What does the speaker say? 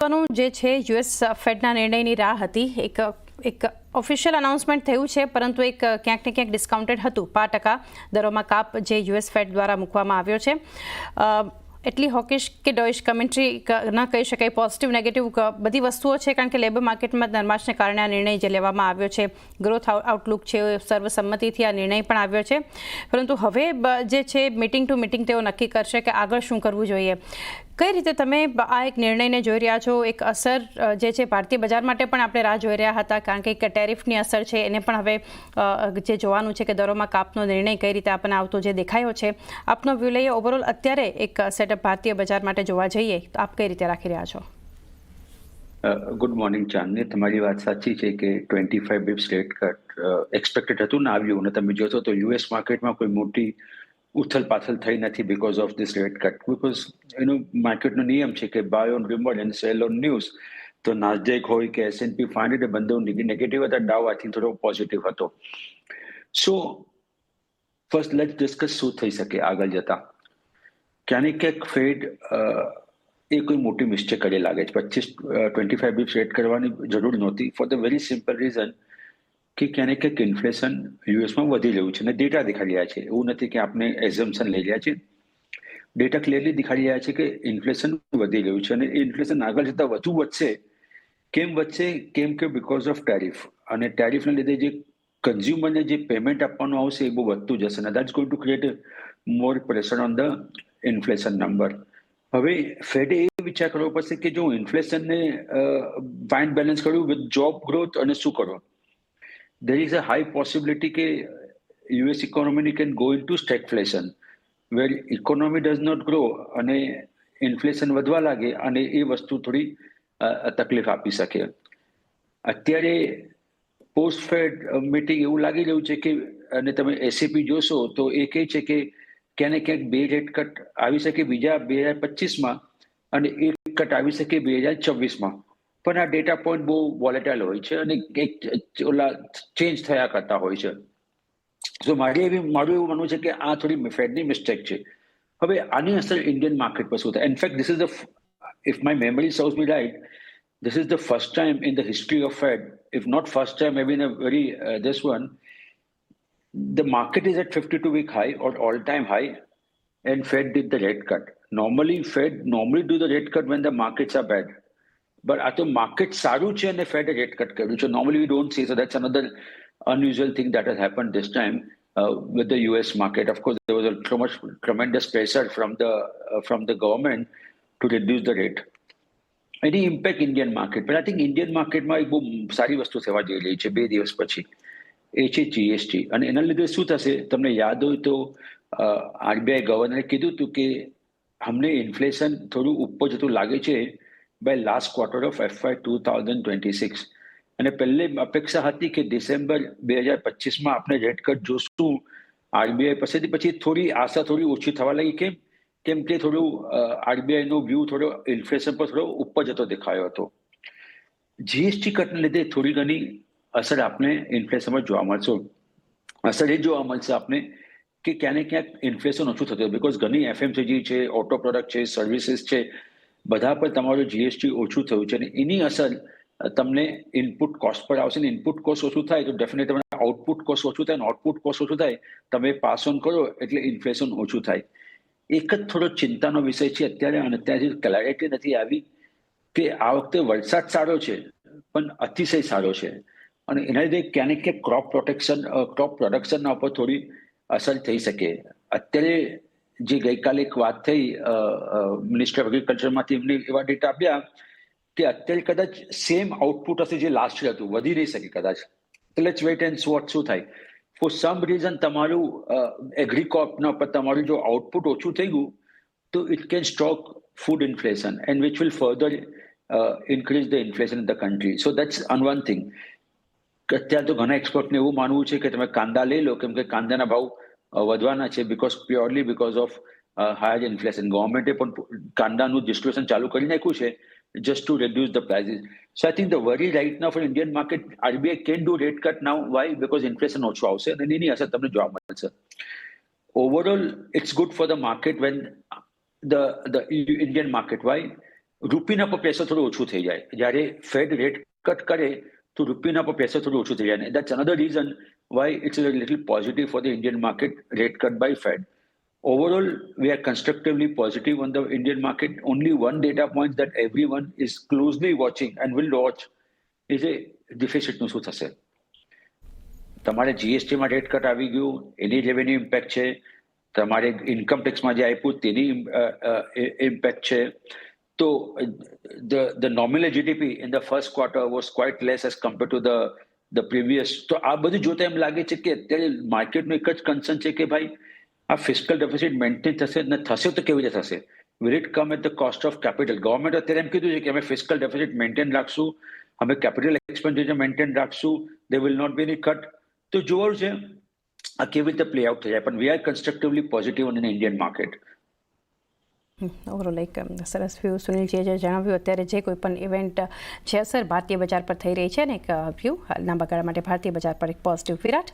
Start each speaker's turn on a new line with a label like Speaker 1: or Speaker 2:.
Speaker 1: જે છે, યુએસ ફેડના નિર્ણયની રાહ હતી. એક એક ઓફિશિયલ અનાઉન્સમેન્ટ થયું છે, પરંતુ એક ક્યાંક ને ક્યાંક ડિસ્કાઉન્ટેડ હતું. પાંચ ટકા દરોમાં કાપ જે યુએસ ફેડ દ્વારા મૂકવામાં આવ્યો છે. એટલી હોકિશ કે ડોઇશ કમેન્ટ્રી ન કહી શકાય પોઝિટિવ નેગેટિવ બધી વસ્તુઓ છે, કારણ કે લેબર માર્કેટમાં ધર્માશને કારણે આ નિર્ણય જે લેવામાં આવ્યો છે ગ્રોથ આઉટલુક છે, સર્વસંમતિથી આ નિર્ણય પણ આવ્યો છે. પરંતુ હવે જે છે મિટિંગ ટુ મિટિંગ તેઓ નક્કી કરશે કે આગળ શું કરવું જોઈએ. કઈ રીતે તમે આ એક નિર્ણયને જોઈ રહ્યા છો? એક અસર જે છે ભારતીય બજાર માટે પણ આપણે રાહ જોઈ રહ્યા હતા, કારણ કે એક ટેરિફની અસર છે. એને પણ હવે જે જોવાનું છે કે દરોમાં કાપનો નિર્ણય કઈ રીતે આપણને આવતો જે દેખાયો છે. આપનો વ્યૂ લઈએ. ઓવરઓલ અત્યારે એક સેટઅપ ભારતીય બજાર માટે જોવા જઈએ. તો આપ કઈ રીતે રાખી રહ્યા છો?
Speaker 2: Good morning Chandni. તમારી વાત સાચી છે કે twenty five bips rate cut expected હતું ને આવ્યું. અને તમે જોશો તો યુએસ માર્કેટમાં કોઈ મોટી ઉથલ પાથલ થઈ નથી because of this rate cut because એનું માર્કેટનો નિયમ છે કે buy on rumour and sell on news તો નાસ્ડેક હોય કે એસએનપી ફાઇન્ડ હંડ્રેડ બંને નેગેટિવ હતા, ડાઉ આઈ થિંક થોડો પોઝિટિવ હતો. સો ફર્સ્ટ લેટ ડિસ્કસ શું થઈ શકે આગળ જતા. ક્યાંક ક્યાંક ફેડ એ કોઈ મોટી મિસ્ટેક કરી લાગે છે. પચીસ ટ્વેન્ટી ફાઈવ બીપ્સ રેટ કરવાની જરૂર નહોતી. For the very simple reason કે ક્યાંક ને ક્યાંક ઇન્ફ્લેશન યુએસમાં વધી રહ્યું છે અને ડેટા દેખાડી રહ્યા છે. એવું નથી કે આપણે એઝમ્પશન લઈ રહ્યા છે. ડેટા ક્લિયરલી દેખાડી રહ્યા છે કે ઇન્ફ્લેશન વધી રહ્યું છે અને ઇન્ફ્લેશન આગળ જતાં વધુ વધશે. કેમ વધશે? કેમ કે બીકોઝ ઓફ ટેરિફ અને ટેરિફના લીધે જે કન્ઝ્યુમરને જે પેમેન્ટ આપવાનું આવશે એ બહુ વધતું જશે અને that's going to create more pressure on the inflation number હવે ફેડે એ વિચાર કરવો પડશે કે જો ઇન્ફ્લેશનને ફાઇન બેલેન્સ કર્યું વિથ જોબ ગ્રોથ અને શું કરો? There is a high possibility કે US economy can go into stagflation, where economy does not grow અને ઇન્ફ્લેશન વધવા લાગે અને એ વસ્તુ થોડી તકલીફ આપી શકે અત્યારે પોસ્ટ ફેડ મીટિંગ એવું લાગી રહ્યું છે કે, અને તમે એસીપી જોશો તો એ કહે છે કે ક્યાંને ક્યાંક બે રેટ કટ આવી શકે બીજા બે હજાર પચીસમાં, અને એક કટ આવી શકે બે હજાર છવ્વીસમાં. પણ આ ડેટા પોઈન્ટ બહુ વોલેટાઇલ હોય છે અને એક ઓલા ચેન્જ થયા કરતા હોય છે સો મારી એવી મારું એવું માનવું છે કે આ થોડી ફેડની મિસ્ટેક છે હવે આની અસર ઇન્ડિયન માર્કેટ પર શું થાય in fact this is the if my memory serves me right this is the first time in the history of Fed, if not first time, maybe in a very uh, this one, the market is at 52 week high or all time high, and Fed did the rate cut. Normally, Fed normally do the rate cut when the markets are bad. But at the market સારું છે અને Fed rate cut કર્યું છે. We don't see. So that's another unusual thing that has happened this time uh, with the US market. Of course, there was a much tremendous pressure from the uh, from the government. એની impact Indian market પણ I think Indian માર્કેટમાં એક બહુ સારી વસ્તુ થવા જઈ રહી છે બે દિવસ પછી એ છે જીએસટી અને એના લીધે શું થશે તમને યાદ હોય તો આરબીઆઈ ગવર્નરે કીધું હતું કે અમને ઇન્ફ્લેશન થોડું ઉપર જતું લાગે છે by last quarter of FY two thousand twenty six અને પહેલે અપેક્ષા હતી કે ડિસેમ્બર બે હજાર પચીસમાં આપણે રેટ કટ જોશું. આરબીઆઈ પાસેથી પછી થોડી આશા થોડી ઓછી થવા લાગી. કેમ? કેમ કે થોડું આરબીઆઈનો વ્યૂ થોડો ઇન્ફ્લેશન પર થોડો ઉપર જતો દેખાયો હતો. જીએસટી કટને લીધે થોડી ઘણી અસર આપણે ઇન્ફ્લેશનમાં જોવા મળશે. અસર એ જોવા મળશે આપણે કે ક્યાંક ક્યાંક ઇન્ફ્લેશન ઓછું થતું બિકોઝ ઘણી એફએમસીજી છે ઓટો પ્રોડક્ટ છે સર્વિસીસ છે બધા પર તમારું જીએસટી ઓછું થયું છે અને એની અસર તમને ઇનપુટ કોસ્ટ પર આવશે ને ઇનપુટ કોસ્ટ ઓછું થાય તો ડેફિનેટ તમને આઉટપુટ કોસ્ટ ઓછું થાય અને આઉટપુટ કોસ્ટ ઓછું થાય, તમે પાસ ઓન કરો એટલે ઇન્ફ્લેશન ઓછું થાય. એક જ થોડો ચિંતાનો વિષય છે અત્યારે અને અત્યારે ક્લેરિટી નથી આવી કે આ વખતે વરસાદ સારો છે, પણ અતિશય સારો છે. અને એના લીધે ક્યાંક ને ક્યાંક ક્રોપ પ્રોટેક્શન ક્રોપ પ્રોડક્શનના ઉપર થોડી અસર થઈ શકે. અત્યારે જે ગઈકાલે એક વાત થઈ મિનિસ્ટર ઓફ એગ્રીકલ્ચરમાંથી એમને એવા ડેટા આપ્યા કે અત્યારે કદાચ સેમ આઉટપુટ હશે જે લાસ્ટ યર હતું, વધી નહીં શકે કદાચ. એટલે લેટ્સ વેટ એન્ડ વોટ શું થાય. ફોર સમ રીઝન તમારું એગ્રીકોપના પર તમારું જો આઉટપુટ ઓછું થઈ ગયું, તો it can stoke food inflation and which will further increase the inflation in the country so that's an one thing અત્યારે તો ઘણા એક્સપર્ટને એવું માનવું છે કે તમે કાંદા લઈ લો, કેમ કે કાંદાના ભાવ વધવાના છે because purely because of higher inflation ગવર્મેન્ટે પણ કાંદાનું ડિસ્ટ્રીબ્યુશન ચાલુ કરી નાખ્યું છે just to reduce the prices. So I think the worry right now for Indian market, RBI can do rate cut now. Why? Because inflation also આવશે અને એની અસર તમને જોવા મળશે. Overall, it's good for the market when the the Indian market. Why? રૂપીના પર pressure થોડું ઓછું થઈ જાય જ્યારે ફેડ રેટ કટ કરે તો રૂપીના પર પ્રેશર થોડું ઓછું થઈ જાય that's another reason Why it's a little positive for the Indian market rate cut by Fed. Overall, we are constructively positive on the Indian market. Only one data point that everyone is closely watching and will watch is a deficit નું શું થશે તમારે જીએસટીમાં rate cut આવી ગયું એની revenue impact છે તમારે income ટેક્સમાં જે આપ્યું તેની ઇમ્પેક્ટ છે તો the the nominal GDP in the first quarter was quite less as compared to the the previous તો આ બધું જોતા એમ લાગે છે કે અત્યારે માર્કેટનું એક જ કન્સર્ન છે કે ભાઈ, આ ફિસ્કલ ડેફિસિટ મેન્ટેન થશે ને થશે તો કેવી રીતે થશે? Will it come at the cost of capital government અત્યારે એમ કીધું છે કે અમે ફિસ્કલ ડેફિસિટ મેન્ટેન રાખશું, અમે કેપિટલ એક્સપેન્ડિચર મેન્ટેન રાખશું they will not be any cut તો જોવાનું છે આ કેવી રીતે પ્લે આઉટ થઈ જાય. પણ we are constructively positive in Indian market
Speaker 1: overall એક સરસ વ્યૂ સુનિલજીએ જે જણાવ્યું, અત્યારે જે કોઈ પણ ઇવેન્ટ છે અસર ભારતીય બજાર પર થઈ રહી છે ને એક વ્યૂ લાંબા ગાળા માટે ભારતીય બજાર પર એક પોઝિટિવ વિરાટ.